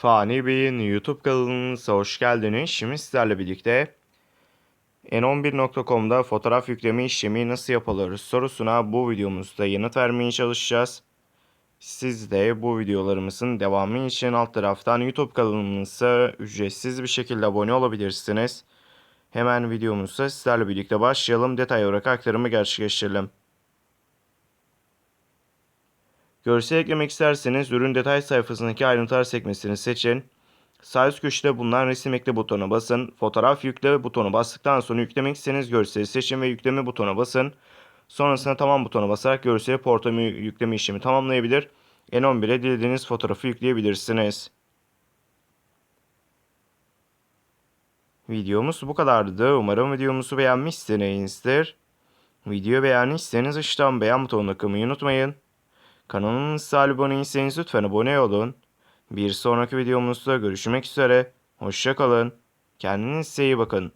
Fani Bey'in YouTube kanalınıza hoş geldiniz. Şimdi sizlerle birlikte n11.com'da fotoğraf yükleme işlemi nasıl yapılır sorusuna bu videomuzda yanıt vermeye çalışacağız. Siz de bu videolarımızın devamı için alt taraftan YouTube kanalımıza ücretsiz bir şekilde abone olabilirsiniz. Hemen videomuza sizlerle birlikte başlayalım. Detay olarak aktarımı gerçekleştirelim. Görsel eklemek isterseniz ürün detay sayfasındaki ayrıntılar sekmesini seçin. Sağ üst köşede bulunan resim ekle butonuna basın. Fotoğraf yükle butonu bastıktan sonra yüklemek istediğiniz görseli seçin ve yükleme butonuna basın. Sonrasında tamam butona basarak görseli portama yükleme işlemi tamamlayabilir. N11'e dilediğiniz fotoğrafı yükleyebilirsiniz. Videomuz bu kadardı. Umarım videomuzu beğenmişsinizdir. Videoyu beğendiyseniz aşağıdan beğen butonuna kılmayı unutmayın. Kanalımıza abone değilseniz lütfen abone olun. Bir sonraki videomuzda görüşmek üzere. Hoşçakalın. Kendinize iyi bakın.